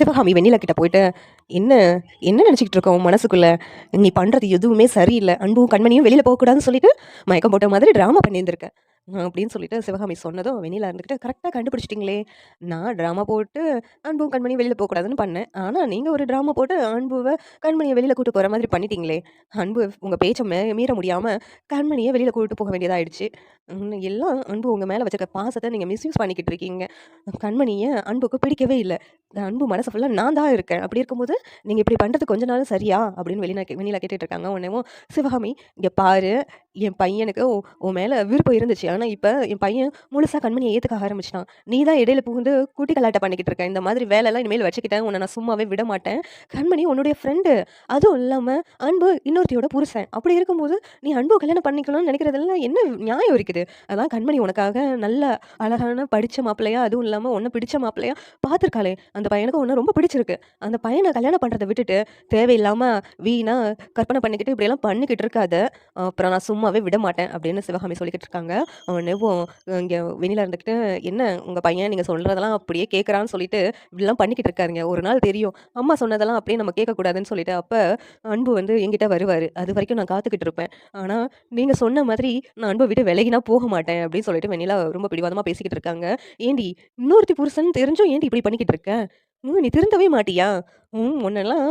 சிவகாமி வெண்ணிலா கிட்ட போயிட்டு என்ன என்ன நினச்சிக்கிட்டு இருக்கோம் மனசுக்குள்ளே? நீ பண்ணுறது எதுவுமே சரியில்லை. அன்பும் கண்மணியும் வெளியில் போகக்கூடாதுன்னு சொல்லிட்டு மயக்கம் போட்ட மாதிரி ட்ராமா பண்ணியிருந்திருக்கேன் அப்படின்னு சொல்லிட்டு சிவகாமி சொன்னதும் வெண்ணிலா இருந்துக்கிட்டு கரெக்டாக கண்டுபிடிச்சிட்டிங்களே. நான் ட்ராமா போட்டு அன்பும் கண்மணியும் வெளியில் போகக்கூடாதுன்னு பண்ணேன். ஆனால் நீங்கள் ஒரு ட்ராமா போட்டு அன்புவை கண்மணியை வெளியில் கூட்டு போகிற மாதிரி பண்ணிட்டீங்களே. அன்பு உங்கள் பேச்சை மே மீற முடியாமல் கண்மணியை வெளியில் கூட்டு போக வேண்டியதாகிடுச்சு எல்லாம் அன்பு உங்கள் மேலே வச்சிருக்க பாசத்தை நீங்கள் மிஸ்யூஸ் பண்ணிக்கிட்டு இருக்கீங்க. கண்மணியை அன்புக்கு பிடிக்கவே இல்லை. அன்பு மனசு ஃபுல்லாக நான் தான் இருக்கேன். அப்படி இருக்கும்போது நீங்கள் இப்படி பண்ணுறது கொஞ்ச நாள் சரியா? அப்படின்னு வெளியில வெளியில் கேட்டுட்டு இருக்காங்க. உடனேவும் சிவகாமி இங்கே பாரு என் பையனுக்கு ஓ உன் மேலே விருப்பம் இருந்துச்சு. ஆனால் இப்போ என் பையன் முழுசாக கண்மணியை ஏற்றுக்க ஆரம்பிச்சிட்டான். நீ தான் இடையில புகுந்து கூட்டி கலாட்டை பண்ணிக்கிட்டு இருக்க. இந்த மாதிரி வேலைலாம் இனிமேல் வச்சுக்கிட்டேன் உன்னை நான் சும்மாவே விட மாட்டேன். கண்மணி உன்னுடைய ஃப்ரெண்டு அதுவும் இல்லாமல் அன்பு இன்னொருத்தையோட புருஷன். அப்படி இருக்கும்போது நீ அன்பு கல்யாணம் பண்ணிக்கணும்னு நினைக்கிறதெல்லாம் என்ன நியாயம் இருக்குது? அதான் கண்மணி உனக்காக நல்ல அழகான படித்த மாப்பிள்ளையா அதுவும் இல்லாமல் உன்னை பிடிச்ச மாப்பிள்ளையா பார்த்துருக்காளே. அந்த பையனுக்கு உன்னை ரொம்ப பிடிச்சிருக்கு. அந்த பையனை கல்யாணம் பண்ணுறதை விட்டுட்டு தேவையில்லாமல் வீணா கற்பனை பண்ணிக்கிட்டு இப்படியெல்லாம் பண்ணிக்கிட்டு இருக்காத. அப்புறம் நான் சும்மா சும்மாவே விட மாட்டேன் அப்படின்னு சிவகாமி சொல்லிக்கிட்டு இருக்காங்க. உடனேவும் இங்கே வெளியில் இருந்துக்கிட்டு என்ன உங்கள் பையன் நீங்கள் சொல்கிறதெல்லாம் அப்படியே கேட்குறான்னு சொல்லிட்டு இப்படிலாம் பண்ணிக்கிட்டு இருக்காருங்க. ஒரு நாள் தெரியும். அம்மா சொன்னதெல்லாம் அப்படியே நம்ம கேட்கக்கூடாதுன்னு சொல்லிட்டு அப்போ அன்பு வந்து எங்கிட்ட வருவார். அது வரைக்கும் நான் காத்துக்கிட்டு இருப்பேன். ஆனால் நீங்கள் சொன்ன மாதிரி நான் அன்பை விட்டு விலகினா போக மாட்டேன் அப்படின்னு சொல்லிட்டு வெண்ணிலா ரொம்ப பிடிவாதமாக பேசிக்கிட்டு இருக்காங்க. ஏண்டி இன்னொருத்தி புருஷன் தெரிஞ்சும் ஏண்டி இப்படி பண்ணிக்கிட்டு இருக்கேன் ம் நீ திருந்தவே மாட்டியா? ம் உன்னெல்லாம்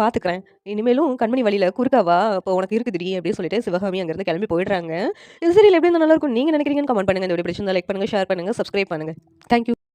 பார்த்துக்கிறேன் இனிமேலும் கண்மணி வழியில் குறுக்காவா அப்போ உனக்கு இருக்குதுடி அப்படின்னு சொல்லிட்டு சிவகாமி அங்கேருந்து கிளம்பி போயிடுறாங்க. இது சரி எப்படி இருந்தால் நல்லா இருக்கும். நீங்கள் நினைக்கிறீங்கன்னு கமெண்ட் பண்ணுங்கள் இந்த வீடியோ பிடிச்சிருந்தா லைக் பண்ணுங்கள் ஷேர் பண்ணுங்கள் சப்ஸ்கிரைப் பண்ணுங்கள் தேங்க்யூ